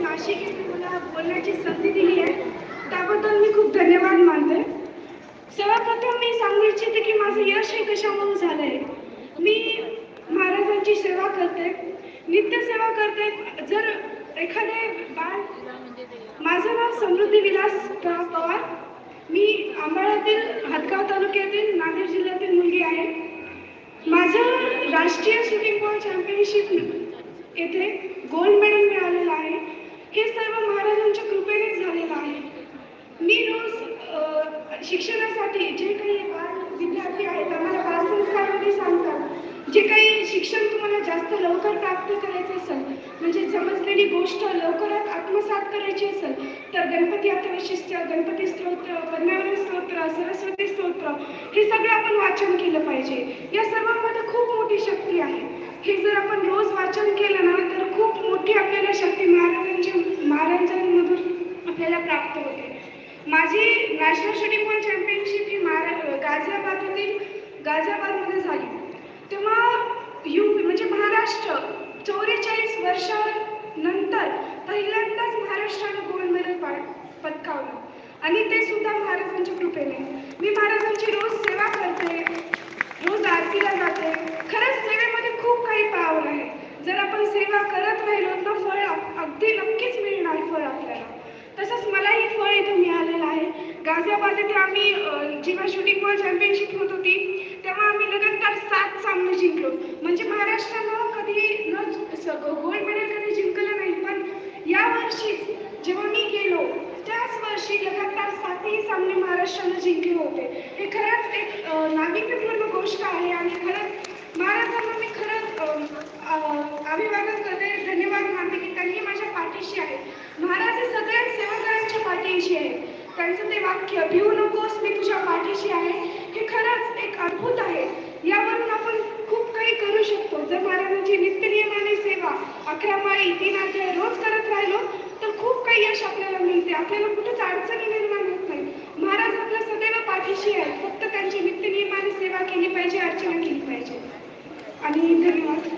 नाशिक येथे मला बोलण्याची संधी दिली आहे. त्याबद्दल मी खूप धन्यवाद मानते. सर्वप्रथम मी सांगू इच्छिते की माझं यश हे कशामुळे झालं आहे मी महाराजांची सेवा करते. नित्यसेवा करते. जर एखादे बाळ माझं नाव समृद्धी विलास पवार. मी आंबाळ्यातील हदगाव तालुक्यातील नांदेड जिल्ह्यातील मुलगी आहे. माझं राष्ट्रीय शूटिंग बॉल चॅम्पियनशिप येथे गोल्ड मेडल मिळालेलं आहे. हे सर्व महाराजांच्या कृपेनेच झालेलं आहे. मी रोज शिक्षणासाठी जे काही बाल विद्यार्थी आहेत आम्हाला बालसंस्कारमध्ये सांगतात. जे काही शिक्षण तुम्हाला जास्त लवकर प्राप्त करायचं असेल म्हणजे समजलेली गोष्ट लवकरात आत्मसात करायची असेल तर गणपती अथवशिष्ट गणपती स्तोत्र पद्मावती स्तोत्र सरस्वती स्तोत्र हे सगळं आपण वाचन केलं पाहिजे. या सर्वांमध्ये खूप मोठी शक्ती आहे. हे जर आपण रोज वाचन केलं मोठी आपल्याला शक्ती महाराजांच्या महाराजांमधून आपल्याला प्राप्त होते. माझी नॅशनल शूटिंग बॉल चॅम्पियनशिप ही महारा गाझियाबादेतील गाझियाबादमध्ये झाली. तेव्हा यू म्हणजे महाराष्ट्र चौवेचाळीस वर्षानंतर पहिल्यांदाच महाराष्ट्रानं गोल्ड मेडल पा पटकावलं आणि ते सुद्धा महाराजांच्या कृपेने. मी महाराजांची रोज सेवा करते रोज आरतीला जाते खरंच सेवेमध्ये खूप काही पावलं आहे जर आपण सेवा करत राहिलो तर फळ अग- अगदी नक्कीच मिळणार फळ आपल्याला तसंच मलाही फळ इथं मिळालेलं आहे गाझियाबाद येथे आम्ही जेव्हा शूटिंग बॉल चॅम्पियनशिप होत होती तेव्हा आम्ही लगातार सात सामने जिंकलो. म्हणजे महाराष्ट्रानं कधी न गोल्ड मेडल कधी जिंकलं नाही पण या वर्षीच जेव्हा मी गेलो त्याच वर्षी लगातार सातही सामने महाराष्ट्रानं जिंकले होते. हे खरंच एक नाविन्यपूर्ण गोष्ट आहे आणि खरंच महाराजांना मी खरंच अभिवादन करते. धन्यवाद मानते की त्यांनी माझ्या पाठीशी आहे. महाराज हे सगळे त्यांचं ते वाक्य भिवू नकोस मी तुझ्या पाठीशी आहे. हे खरंच एक अद्भुत आहे. यावरून आपण खूप काही करू शकतो. जर महाराजांची नित्यनियमाने सेवा अकरा माळी तीन अध्याय रोज करत राहिलो तर खूप काही यश आपल्याला मिळते. आपल्याला कुठेच अडचणी निर्माण होत नाही. महाराज आपल्या सदैव पाठीशी आहेत. फक्त त्यांची नित्यनियमाने सेवा केली पाहिजे अर्चना केली पाहिजे. आणि धन्यवाद.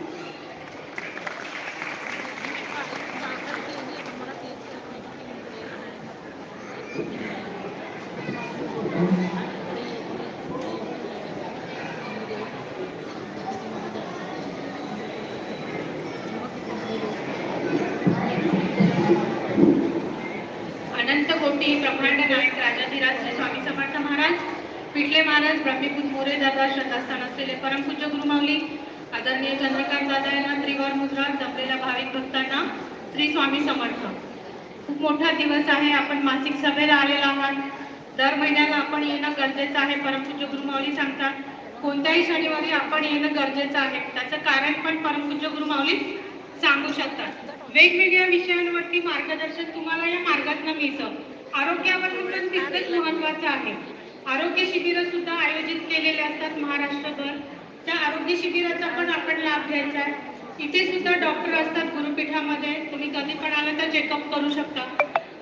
मूर्ती ब्रह्मांड नायक राजाधिराज श्री स्वामी समर्थ महाराज पिठले महाराज ब्रह्मीपूत मोरे दादा श्रद्धास्थान असलेले परमपूज्य गुरुमावली आदरणीय चंद्रकांत दादा यांना त्रिवार मुद्रा जमलेल्या भाविक भक्तांना श्री स्वामी समर्थ. खूप मोठा दिवस आहे आपण मासिक सभेला आलेलो आहात. दर महिन्याला आपण येणं गरजेचं आहे परमपूज्य गुरुमावली सांगतात. कोणत्याही शनिवारी आपण येणं गरजेचं आहे. त्याचं कारण पण परमपूज्य गुरुमावली सांगू शकतात. वेगवेगळ्या विषयांवरती मार्गदर्शन तुम्हाला या मार्गातनं मिळतं. आरोग्यावर पण तितकंच महत्वाचं आहे. आरोग्य शिबिर सुद्धा आयोजित केलेले असतात महाराष्ट्रभर. त्या आरोग्य शिबिराचा पण आपण लाभ घ्यायचा आहे. इथे सुद्धा डॉक्टर असतात गुरुपीठामध्ये. तुम्ही कधी पण आलं तर चेकअप करू शकता.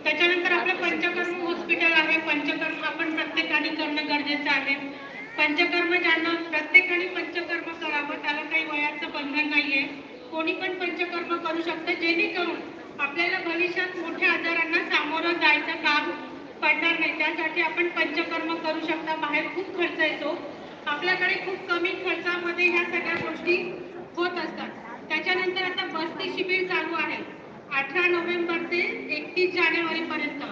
त्याच्यानंतर आपलं पंचकर्म हॉस्पिटल आहे. पंचकर्म आपण प्रत्येकाने करणं गरजेचं आहे. पंचकर्म ज्यांना प्रत्येकाने पंचकर्म करावं त्याला काही वयाचं बंधन नाहीये. कोणी पण पंचकर्म करू शकतं. जेणेकरून आपल्याला भविष्यात मोठ्या आजारांना सामोरं जायचं काम पडणार नाही. त्यासाठी आपण पंचकर्म करू शकता. बाहेर खूप खर्च येतो. आपल्याकडे खूप कमी खर्चामध्ये ह्या सगळ्या गोष्टी होत असतात. त्याच्यानंतर आता बस्ती शिबिर चालू आहे. अठरा नोव्हेंबर ते एकतीस जानेवारीपर्यंत.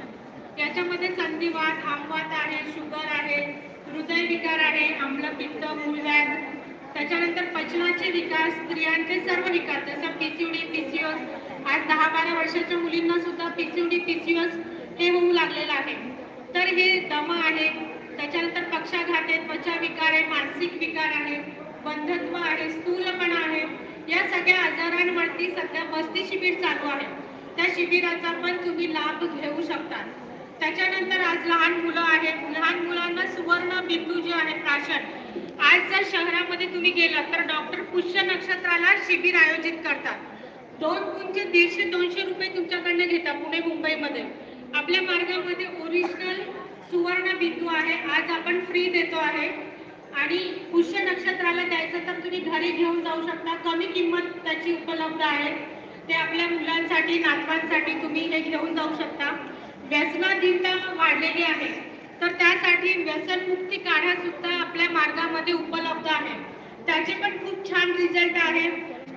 याच्यामध्ये संधिवात आमवात आहे शुगर आहे हृदयविकार आहे आम्लपित्त मूळव्याध त्याच्यानंतर पचनाचे विकास स्त्रियांचे सर्व विकास जसं पीसीओडी पीसीओस आज दहा बारा वर्षाच्या मुलींना सुद्धा पीसीओडी पीसीओस हे होऊ लागलेलं आहे. तर हे दम आहे. त्याच्यानंतर पक्षाघात आहे त्वचा विकार आहे मानसिक विकार आहे बंधत्व आहे स्थूलपणा आहे. या सगळ्या आजारांवरती सध्या बस्ती शिबिर चालू आहे. त्या शिबिराचा पण तुम्ही लाभ घेऊ शकता त्याच्यानंतर आज लहान मुलं आहेत. लहान मुलांना सुवर्ण बिंदू जे आहे प्राशन आज जर शहरामध्ये तुम्ही गेलात तर डॉक्टर पुष्य नक्षत्राला शिबिर आयोजित करतात. दोन गुणचे दीडशे दोनशे रुपये तुमच्याकडनं घेतात पुणे मुंबईमध्ये. आपल्या मार्गामध्ये ओरिजिनल सुवर्ण बिंदू आहे. आज आपण फ्री देतो आहे. आणि पुष्य नक्षत्राला द्यायचं तर तुम्ही घरी घेऊन जाऊ शकता. कमी किंमत त्याची उपलब्ध आहे. ते आपल्या मुलांसाठी नातवांसाठी तुम्ही हे घेऊन जाऊ शकता. व्यसनाधीनता वाढलेली आहे. तर त्यासाठी व्यसनमुक्ती काढा सुद्धा आपल्या मार्गामध्ये उपलब्ध आहे. त्याचे पण खूप छान रिझल्ट आहे.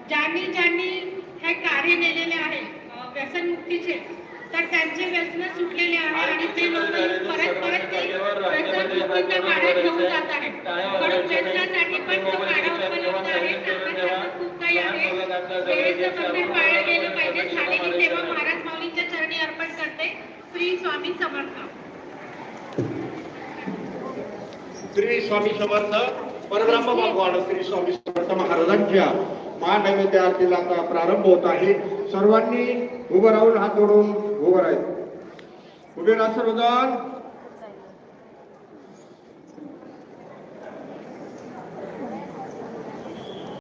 ज्यांनी ज्यांनी हे काढे नेलेले आहे व्यसन व्यसनमुक्तीचे तर त्यांचे व्यसन सुटलेले आहे आणि ते लोक परत परत ते व्यसनमुक्तीचा काढा घेऊन जात आहेत. म्हणून व्यसनासाठी पण तो काढा उपलब्ध आहे. सांगण्यासारखं खूप काही आहे. वेळेचं बंधन पाळलं गेलं पाहिजे. झालेली सेवा महाराज माऊलींच्या चरणी अर्पण करते. श्री स्वामी समर्थ. श्री स्वामी समर्थ परब्रह्म भगवान श्री स्वामी समर्थ महाराजांच्या महानैवेद्य आरतीला आता प्रारंभ होत आहे. सर्वांनी उभं राहून हात जोडून उभं राहायचं. उभे राहा सर्वजण.